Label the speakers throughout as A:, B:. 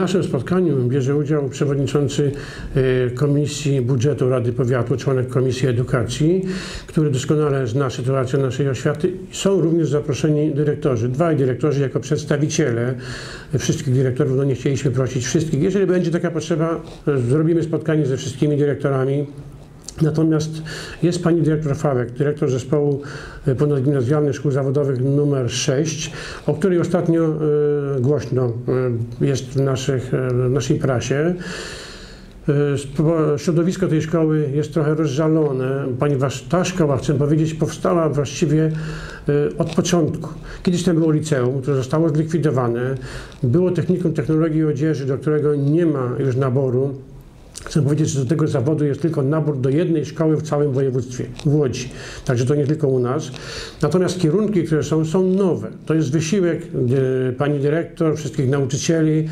A: W naszym spotkaniu bierze udział przewodniczący e, Komisji Budżetu Rady Powiatu, członek Komisji Edukacji, który doskonale zna sytuację naszej oświaty. Są również zaproszeni dyrektorzy, dwaj dyrektorzy jako przedstawiciele wszystkich dyrektorów. No nie chcieliśmy prosić wszystkich. Jeżeli będzie taka potrzeba, zrobimy spotkanie ze wszystkimi dyrektorami. Natomiast jest pani dyrektor Fawek, dyrektor zespołu e, ponadgimnazjalnych szkół zawodowych numer 6, o której ostatnio e, głośno e, jest w, naszych, w naszej prasie. Środowisko tej szkoły jest trochę rozżalone, ponieważ ta szkoła, chcę powiedzieć, powstała właściwie od początku. Kiedyś to było liceum, które zostało zlikwidowane. Było technikum technologii odzieży, do którego nie ma już naboru. Chcę powiedzieć, że do tego zawodu jest tylko nabór do jednej szkoły w całym województwie, w Łodzi. Także to nie tylko u nas. Natomiast kierunki, które są, są nowe. To jest wysiłek e, pani dyrektor, wszystkich nauczycieli,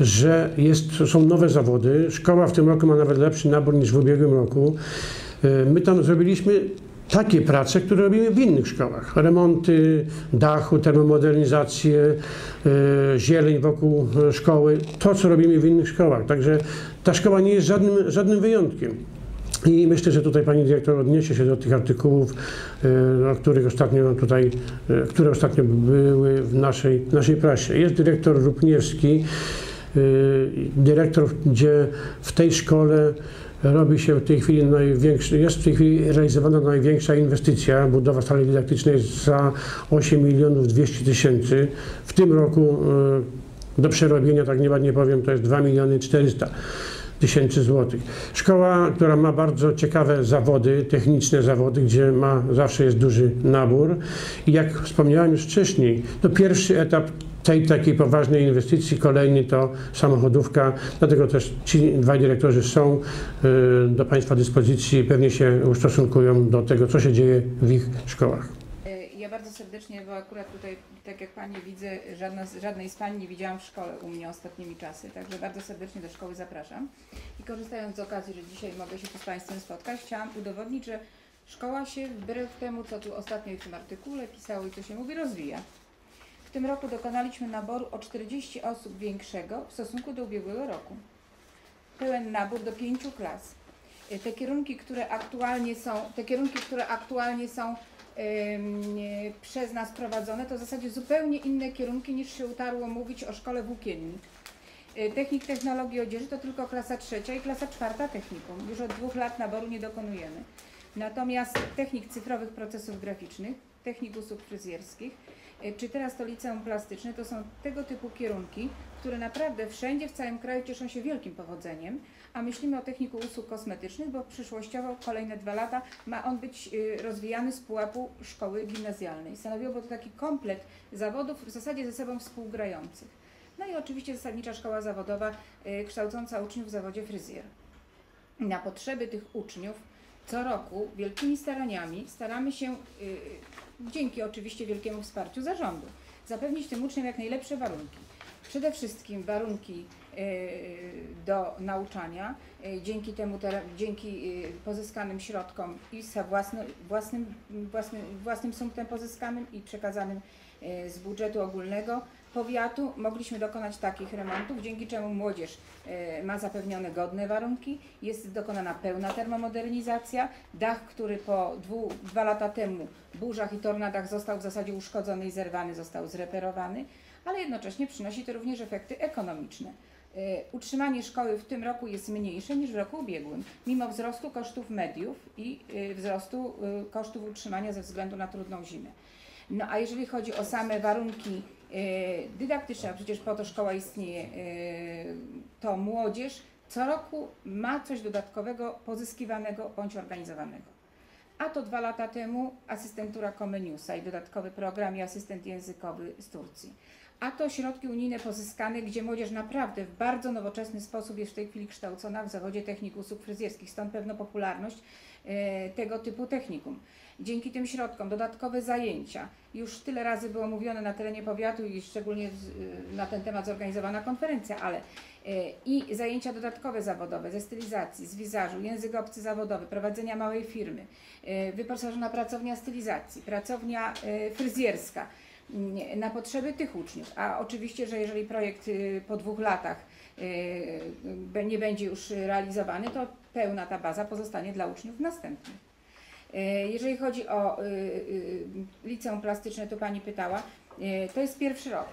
A: że jest, są nowe zawody. Szkoła w tym roku ma nawet lepszy nabór niż w ubiegłym roku. E, My tam zrobiliśmy takie prace, które robimy w innych szkołach. Remonty dachu, termomodernizację, e, zieleń wokół e, szkoły. To, co robimy w innych szkołach. Także ta szkoła nie jest żadnym, żadnym wyjątkiem. I myślę, że tutaj pani dyrektor odniesie się do tych artykułów, e, o których ostatnio tutaj, które ostatnio były w naszej, naszej prasie. Jest dyrektor Rupniewski, dyrektor, gdzie w tej szkole robi się w tej chwili największy, jest w tej chwili realizowana największa inwestycja, budowa sali dydaktycznej za 8 milionów 200 tysięcy. W tym roku e, do przerobienia, tak nieładnie powiem, to jest 2 miliony 400 tysięcy złotych. Szkoła, która ma bardzo ciekawe zawody, techniczne zawody, gdzie ma, zawsze jest duży nabór. I jak wspomniałem już wcześniej, to pierwszy etap tej takiej poważnej inwestycji, kolejny to samochodówka, dlatego też ci dwaj dyrektorzy są y, do Państwa dyspozycji, pewnie się ustosunkują do tego, co się dzieje w ich szkołach.
B: E, Ja bardzo serdecznie, bo akurat tutaj, tak jak Pani widzę, żadna, żadnej z Pań nie widziałam w szkole u mnie ostatnimi czasy, także bardzo serdecznie do szkoły zapraszam. I korzystając z okazji, że dzisiaj mogę się tu z Państwem spotkać, chciałam udowodnić, że szkoła się wbrew temu, co tu ostatnio w tym artykule pisało i co się mówi, rozwija. Tym roku dokonaliśmy naboru o 40 osób większego w stosunku do ubiegłego roku. Pełen nabór do pięciu klas. E, Te kierunki, które aktualnie są, te kierunki, które aktualnie są e, przez nas prowadzone, to w zasadzie zupełnie inne kierunki niż się utarło mówić o szkole włókiennik. E, Technik technologii odzieży to tylko klasa trzecia i klasa czwarta technikum. Już od dwóch lat naboru nie dokonujemy. Natomiast technik cyfrowych procesów graficznych, technik usług fryzjerskich, czy teraz to liceum plastyczne, to są tego typu kierunki, które naprawdę wszędzie w całym kraju cieszą się wielkim powodzeniem, a myślimy o techniku usług kosmetycznych, bo przyszłościowo kolejne dwa lata ma on być y, rozwijany z pułapu szkoły gimnazjalnej. Stanowiłoby to taki komplet zawodów w zasadzie ze sobą współgrających. No i oczywiście zasadnicza szkoła zawodowa y, kształcąca uczniów w zawodzie fryzjer. Na potrzeby tych uczniów co roku wielkimi staraniami staramy się, dzięki oczywiście wielkiemu wsparciu zarządu, zapewnić tym uczniom jak najlepsze warunki. Przede wszystkim warunki y, do nauczania, y, dzięki temu, dzięki y, pozyskanym środkom i własny, własnym, własnym, własnym sumptem pozyskanym i przekazanym z budżetu ogólnego powiatu mogliśmy dokonać takich remontów, dzięki czemu młodzież y, ma zapewnione godne warunki, jest dokonana pełna termomodernizacja, dach, który po dwu, dwa lata temu burzach i tornadach został w zasadzie uszkodzony i zerwany, został zreperowany, ale jednocześnie przynosi to również efekty ekonomiczne. Y, Utrzymanie szkoły w tym roku jest mniejsze niż w roku ubiegłym, mimo wzrostu kosztów mediów i y, wzrostu kosztów utrzymania ze względu na trudną zimę. No a jeżeli chodzi o same warunki y, dydaktyczne, a przecież po to szkoła istnieje, y, to młodzież co roku ma coś dodatkowego pozyskiwanego bądź organizowanego. A to dwa lata temu asystentura Comeniusa i dodatkowy program i asystent językowy z Turcji. A to środki unijne pozyskane, gdzie młodzież naprawdę w bardzo nowoczesny sposób jest w tej chwili kształcona w zawodzie technik usług fryzjerskich. Stąd pewna popularność e, tego typu technikum. Dzięki tym środkom dodatkowe zajęcia, już tyle razy było mówione na terenie powiatu i szczególnie z- na ten temat zorganizowana konferencja, ale e, i zajęcia dodatkowe zawodowe ze stylizacji, z wizażu, język obcy zawodowy, prowadzenia małej firmy, e, wyposażona pracownia stylizacji, pracownia e, fryzjerska na potrzeby tych uczniów. A oczywiście, że jeżeli projekt y, po dwóch latach y, nie będzie już realizowany, to pełna ta baza pozostanie dla uczniów następnych. Y, Jeżeli chodzi o liceum plastyczne, to Pani pytała, to jest pierwszy rok.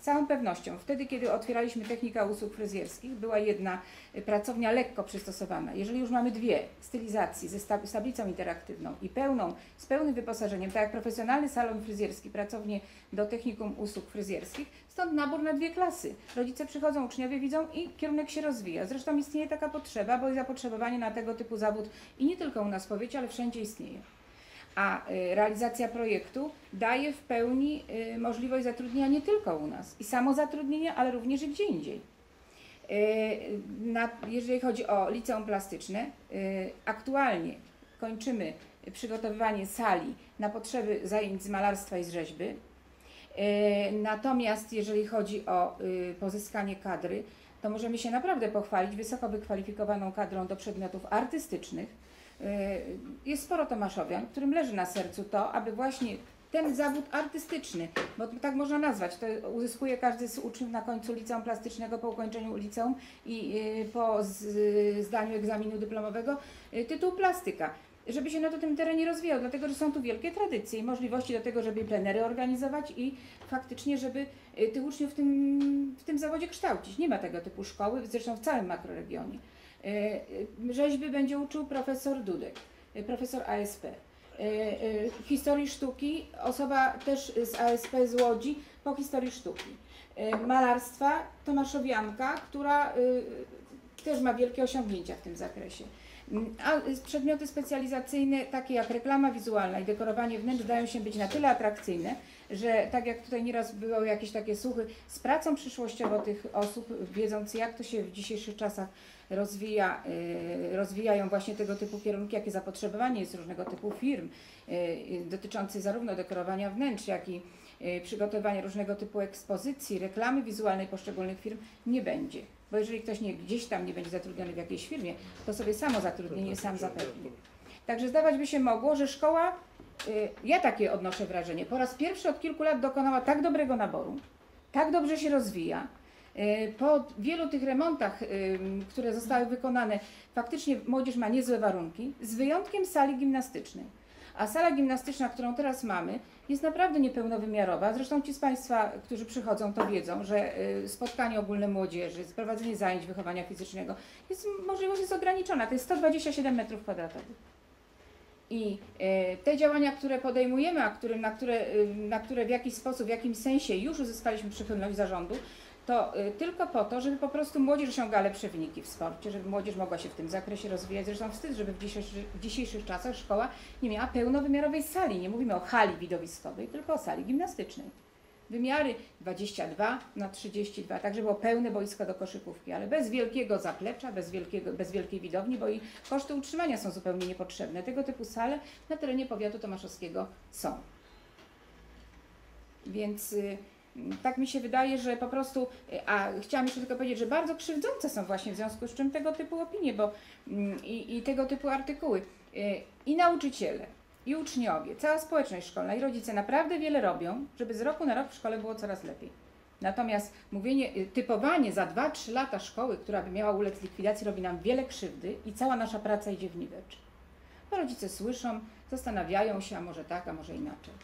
B: Z całą pewnością, wtedy kiedy otwieraliśmy technika usług fryzjerskich, była jedna y, pracownia lekko przystosowana. Jeżeli już mamy dwie stylizacji ze z tablicą interaktywną i pełną, z pełnym wyposażeniem, tak jak profesjonalny salon fryzjerski, pracownie do technikum usług fryzjerskich, stąd nabór na dwie klasy. Rodzice przychodzą, uczniowie widzą i kierunek się rozwija. Zresztą istnieje taka potrzeba, bo zapotrzebowanie na tego typu zawód i nie tylko u nas w powiecie, ale wszędzie istnieje a y, realizacja projektu daje w pełni y, możliwość zatrudnienia nie tylko u nas i samozatrudnienia, ale również i gdzie indziej. Y, jeżeli chodzi o liceum plastyczne, aktualnie kończymy przygotowywanie sali na potrzeby zajęć z malarstwa i z rzeźby. Natomiast jeżeli chodzi o pozyskanie kadry, to możemy się naprawdę pochwalić wysoko wykwalifikowaną kadrą do przedmiotów artystycznych. Y, Jest sporo Tomaszowian, którym leży na sercu to, aby właśnie ten zawód artystyczny, bo tak można nazwać, to uzyskuje każdy z uczniów na końcu liceum plastycznego po ukończeniu liceum i y, po zdaniu egzaminu dyplomowego y, tytuł plastyka żeby się na tym terenie rozwijał, dlatego że są tu wielkie tradycje i możliwości do tego, żeby plenery organizować i faktycznie, żeby y, tych uczniów w tym, w tym zawodzie kształcić. Nie ma tego typu szkoły, zresztą w całym makroregionie. Y, y, Rzeźby będzie uczył profesor Dudek, profesor ASP. Historii sztuki, osoba też z ASP z Łodzi po historii sztuki. Malarstwa Tomaszowianka, która też ma wielkie osiągnięcia w tym zakresie. A przedmioty specjalizacyjne, takie jak reklama wizualna i dekorowanie wnętrz, dają się być na tyle atrakcyjne, że tak jak tutaj nieraz były jakieś takie słuchy, z pracą przyszłościowo tych osób, wiedząc jak to się w dzisiejszych czasach rozwija, y, rozwijają właśnie tego typu kierunki, jakie zapotrzebowanie jest różnego typu firm y, dotyczących zarówno dekorowania wnętrz, jak i y, przygotowania różnego typu ekspozycji, reklamy wizualnej poszczególnych firm, nie będzie. Bo jeżeli ktoś nie, gdzieś tam nie będzie zatrudniony w jakiejś firmie, to sobie samo zatrudnienie sam zapewni. Także zdawać by się mogło, że szkoła, y, ja takie odnoszę wrażenie, po raz pierwszy od kilku lat dokonała tak dobrego naboru, tak dobrze się rozwija. Y, Po wielu tych remontach, y, które zostały wykonane, faktycznie młodzież ma niezłe warunki, z wyjątkiem sali gimnastycznej. A sala gimnastyczna, którą teraz mamy, jest naprawdę niepełnowymiarowa. Zresztą ci z Państwa, którzy przychodzą, to wiedzą, że y, spotkanie ogólne młodzieży, prowadzenie zajęć wychowania fizycznego, jest, możliwość jest ograniczona. To jest 127 metrów kwadratowych. I e, te działania, które podejmujemy, a na, które, y, na które w jakiś sposób, w jakimś sensie już uzyskaliśmy przychylność zarządu, to y, tylko po to, żeby po prostu młodzież osiągała lepsze wyniki w sporcie, żeby młodzież mogła się w tym zakresie rozwijać. Zresztą wstyd, żeby w dzisiejszych, w dzisiejszych czasach szkoła nie miała pełnowymiarowej sali. Nie mówimy o hali widowiskowej, tylko o sali gimnastycznej. Wymiary 22 na 32, tak żeby było pełne boisko do koszykówki, ale bez wielkiego zaplecza, bez, wielkiego, bez wielkiej widowni, bo i koszty utrzymania są zupełnie niepotrzebne. Tego typu sale na terenie powiatu tomaszowskiego są. Więc y, tak mi się wydaje, że po prostu, a chciałam jeszcze tylko powiedzieć, że bardzo krzywdzące są właśnie w związku z czym tego typu opinie bo, mm, i, i tego typu artykuły. Y, I nauczyciele, i uczniowie, cała społeczność szkolna i rodzice naprawdę wiele robią, żeby z roku na rok w szkole było coraz lepiej. Natomiast mówienie, y, typowanie za 2-3 lata szkoły, która by miała ulec likwidacji, robi nam wiele krzywdy i cała nasza praca idzie w niwecz. Bo rodzice słyszą, zastanawiają się, a może tak, a może inaczej.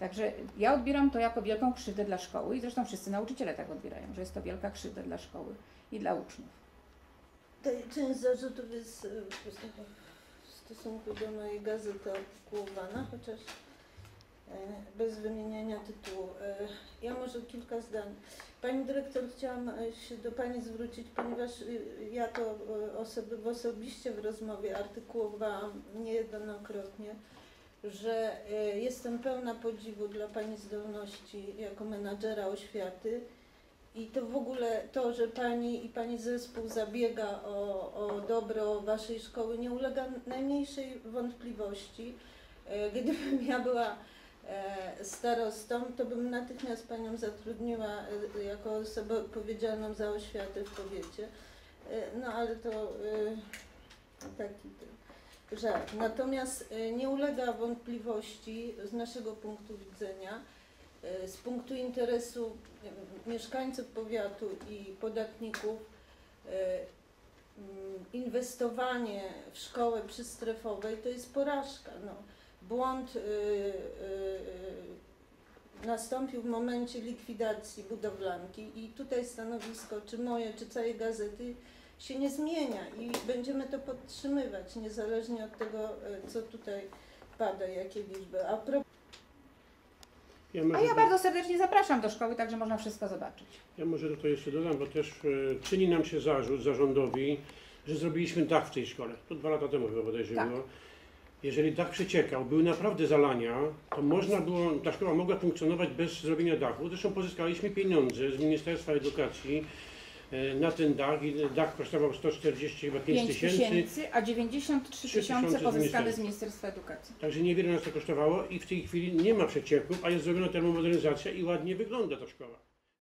B: Także ja odbieram to jako wielką krzywdę dla szkoły i zresztą wszyscy nauczyciele tak odbierają, że jest to wielka krzywda dla szkoły i dla uczniów.
C: Część zarzutów jest e, w stosunku do mojej gazety artykułowana, chociaż e, bez wymieniania tytułu. E, Ja może kilka zdań. Pani dyrektor, chciałam e, się do Pani zwrócić, ponieważ e, ja to osoby, osobiście w rozmowie artykułowałam niejednokrotnie, że e, jestem pełna podziwu dla Pani zdolności jako menadżera oświaty i to w ogóle to, że Pani i Pani zespół zabiega o, o dobro Waszej szkoły nie ulega najmniejszej wątpliwości. E, Gdybym ja była e, starostą, to bym natychmiast Panią zatrudniła jako osobę odpowiedzialną za oświatę w powiecie. No ale to taki to żart. Natomiast e, nie ulega wątpliwości z naszego punktu widzenia, e, z punktu interesu mieszkańców powiatu i podatników e, mm, inwestowanie w szkołę przystrefowej to jest porażka. No. Błąd y, y, y, nastąpił w momencie likwidacji budowlanki i tutaj stanowisko, czy moje, czy całej gazety się nie zmienia i będziemy to podtrzymywać, niezależnie od tego, y, co tutaj pada, jakie liczby. A pro...
A: Ja
B: A ja bardzo serdecznie zapraszam do szkoły, także można wszystko zobaczyć.
A: ja może do tego jeszcze dodam, bo też e, czyni nam się zarzut zarządowi, że zrobiliśmy dach w tej szkole. To dwa lata temu chyba bodajże
B: Tak.
A: było. Jeżeli dach przeciekał, były naprawdę zalania, to można było, ta szkoła mogła funkcjonować bez zrobienia dachu. Zresztą pozyskaliśmy pieniądze z Ministerstwa Edukacji e, na ten dach i dach kosztował 140 chyba 5
B: 5
A: tysięcy.
B: a 93
A: 3
B: tysiące pozyskane z
A: ministerstwa.
B: Ministerstwa Edukacji.
A: Także niewiele nas to kosztowało i w tej chwili nie ma przecieków, a jest zrobiona termomodernizacja i ładnie wygląda ta szkoła.